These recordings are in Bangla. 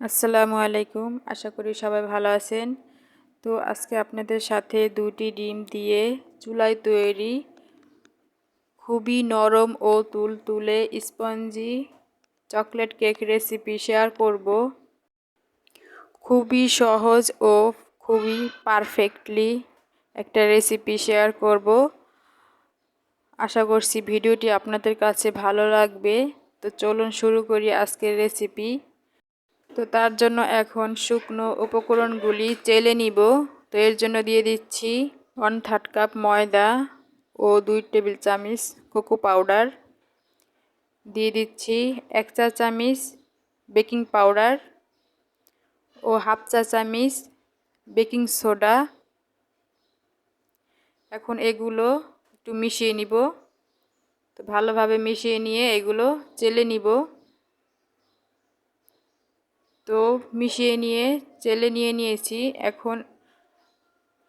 আসসালামু আলাইকুম। আশা করি সবাই ভালো আছেন। তো আজকে আপনাদের সাথে দুটি ডিম দিয়ে চুলায় তৈরি খুবই নরম ও তুলতুলে spongy chocolate cake recipe share করব। খুবই সহজ ও খুবই পারফেক্টলি একটা রেসিপি শেয়ার করব। আশা করছি ভিডিওটি আপনাদের কাছে ভালো লাগবে। তো চলুন শুরু করি আজকের রেসিপি। তো তার জন্য এখন শুকনো উপকরণগুলি চেলে নিব। তো এর জন্য দিয়ে দিচ্ছি ওয়ান থার্ড কাপ ময়দা ও দুই টেবিল চামচ কোকো পাউডার দিয়ে দিচ্ছি এক চা চামচ বেকিং পাউডার ও হাফ চা চামচ বেকিং সোডা এখন এগুলো একটু মিশিয়ে নিব। তো ভালোভাবে মিশিয়ে নিয়ে এগুলো চেলে নিব। তো মিশিয়ে নিয়ে, চেলে নিয়ে নিয়েছি। এখন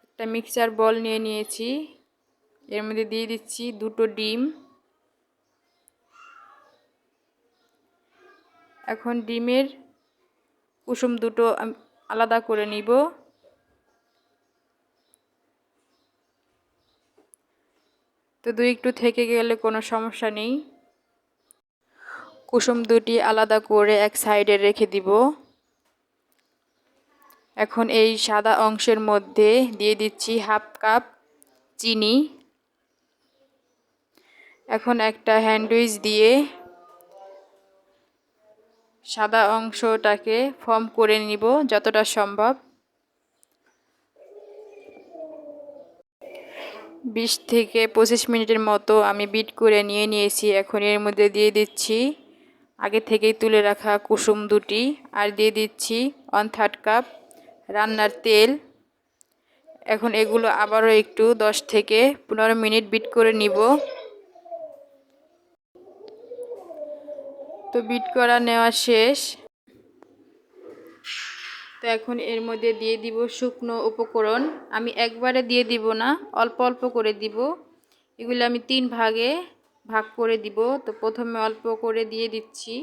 একটা মিক্সার বল নিয়ে নিয়েছি। এর মধ্যে দিয়ে দিচ্ছি দুটো ডিম। এখন ডিমের কুসুম দুটো আলাদা করে নিব। তো দুই একটু থেকে গেলে কোনো সমস্যা নেই। কুসুম দুটি আলাদা করে এক সাইডে রেখে দিব। এখন এই সাদা অংশের মধ্যে দিয়ে দিচ্ছি হাফ কাপ চিনি। এখন একটা হ্যান্ডউইচ দিয়ে সাদা অংশটাকে ফর্ম করে নিব যতটা সম্ভব। বিশ থেকে পঁচিশ মিনিটের মতো আমি বিট করে নিয়ে নিয়েছি। এখন এর মধ্যে দিয়ে দিচ্ছি আগে থেকেই তুলে রাখা কুসুম দুটি আর দিয়ে দিচ্ছি ওয়ান থার্ড কাপ রান্নার তেল। এখন এগুলো আবারও একটু দশ থেকে পনেরো মিনিট বিট করে নিব। তো বিট করা নেওয়া শেষ। তো এখন এর মধ্যে দিয়ে দিব শুকনো উপকরণ। আমি একবারে দিয়ে দিব না, অল্প অল্প করে দিব। এগুলো আমি তিন ভাগে ভাগ করে দিব। তো প্রথমে অল্প করে দিয়ে দিচ্ছি।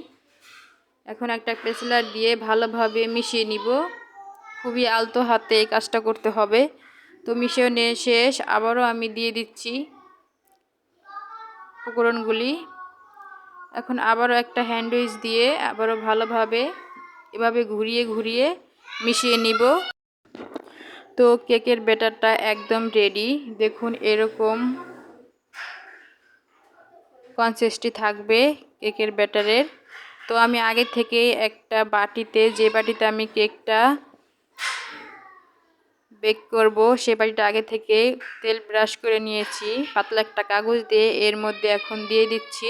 এখন একটা পেসলার দিয়ে ভালোভাবে মিশিয়ে নিব। খুবই আলতো হাতে এই কাজটা করতে হবে। তো মিশিয়ে নিয়ে শেষ, আবারও আমি দিয়ে দিচ্ছি উপকরণগুলি। এখন আবারও একটা হ্যান্ডউইচ দিয়ে আবারও ভালোভাবে এভাবে ঘুরিয়ে ঘুরিয়ে মিশিয়ে নিব। তো কেকের ব্যাটারটা একদম রেডি দেখুন এরকম কনসিস্টি থাকবে কেকের ব্যাটারের। তো আমি আগে থেকে একটা বাটিতে, যে বাটিতে আমি কেকটা বেক করব। সে বাটিটা আগে থেকে তেল ব্রাশ করে নিয়েছি। পাতলা একটা কাগজ দিয়ে এর মধ্যে এখন দিয়ে দিচ্ছি।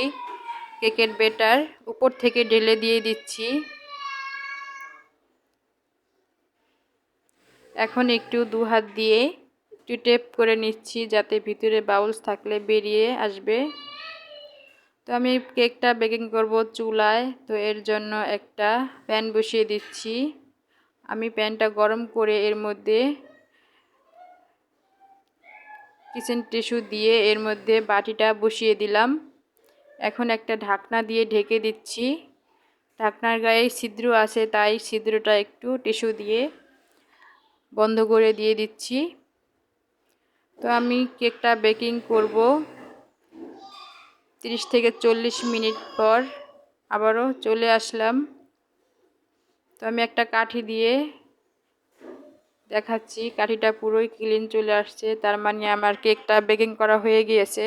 কেকের বেটার উপর থেকে ঢেলে দিয়ে দিচ্ছি। এখন একটু দু হাত দিয়ে একটু টেপ করে নিচ্ছি যাতে ভিতরে বাউলস থাকলে বেরিয়ে আসবে। তো আমি কেকটা বেকিং করব চুলায়। তো এর জন্য একটা প্যান বসিয়ে দিচ্ছি। আমি প্যানটা গরম করে এর মধ্যে কিচেন টিস্যু দিয়ে এর মধ্যে বাটিটা বসিয়ে দিলাম। এখন একটা ঢাকনা দিয়ে ঢেকে দিচ্ছি। ঢাকনার গায়ে ছিদ্র আছে, তাই ছিদ্রটা একটু টিস্যু দিয়ে বন্ধ করে দিয়ে দিচ্ছি। তো আমি কেকটা বেকিং করব। 30 থেকে চল্লিশ মিনিট পর আবারও চলে আসলাম। তো আমি একটা কাঠি দিয়ে দেখাচ্ছি, কাঠিটা পুরোই ক্লিন চলে আসছে। তার মানে আমার কেকটা বেকিং করা হয়ে গিয়েছে।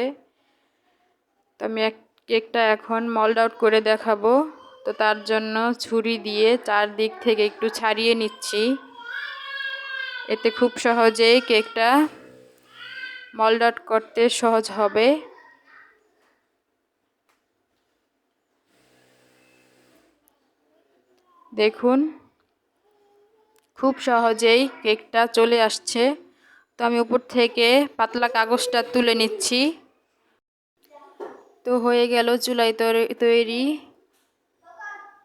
তো আমি এক কেকটা এখন মল্ড আউট করে দেখাবো। তো তার জন্য ছুরি দিয়ে চারদিক থেকে একটু ছাড়িয়ে নিচ্ছি। এতে খুব সহজেই কেকটা মল্ড আউট করতে সহজ হবে। দেখুন খুব সহজেই কেকটা চলে আসছে। তো আমি উপর থেকে পাতলা কাগজটা তুলে নিচ্ছি। তো হয়ে গেল চুলাই তৈরি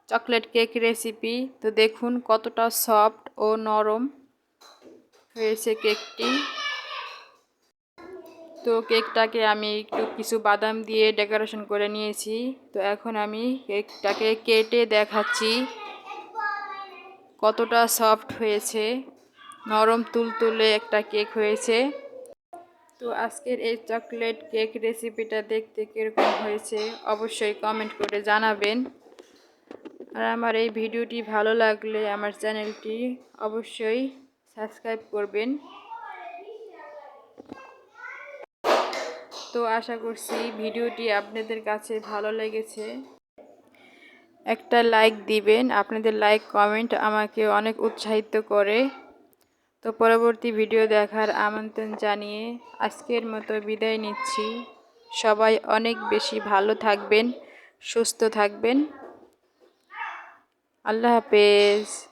চকলেট কেক রেসিপি। তো দেখুন কতটা সফট ও নরম হয়েছে কেকটি। তো কেকটাকে আমি একটু কিছু বাদাম দিয়ে ডেকোরেশন করে নিয়েছি। তো এখন আমি কেকটাকে কেটে দেখাচ্ছি। কতটা সফট হয়েছে। নরম তুলতুলে একটা কেক হয়েছে। তো আজকের এই চকলেট কেক রেসিপিটা দেখতে কীরকম হয়েছে, অবশ্যই কমেন্ট করে জানাবেন। আর আমার এই ভিডিওটি ভালো লাগলে আমার চ্যানেলটি অবশ্যই সাবস্ক্রাইব করবেন। তো আশা করছি ভিডিওটি আপনাদের কাছে ভালো লেগেছে। একটা লাইক দিবেন। আপনাদের লাইক কমেন্ট আমাকে অনেক উৎসাহিত করে। তো পরবর্তী ভিডিও দেখার আমন্ত্রণ জানিয়ে আজকের মতো বিদায় নিচ্ছি। সবাই অনেক বেশি ভালো থাকবেন, সুস্থ থাকবেন। আল্লাহ হাফেজ।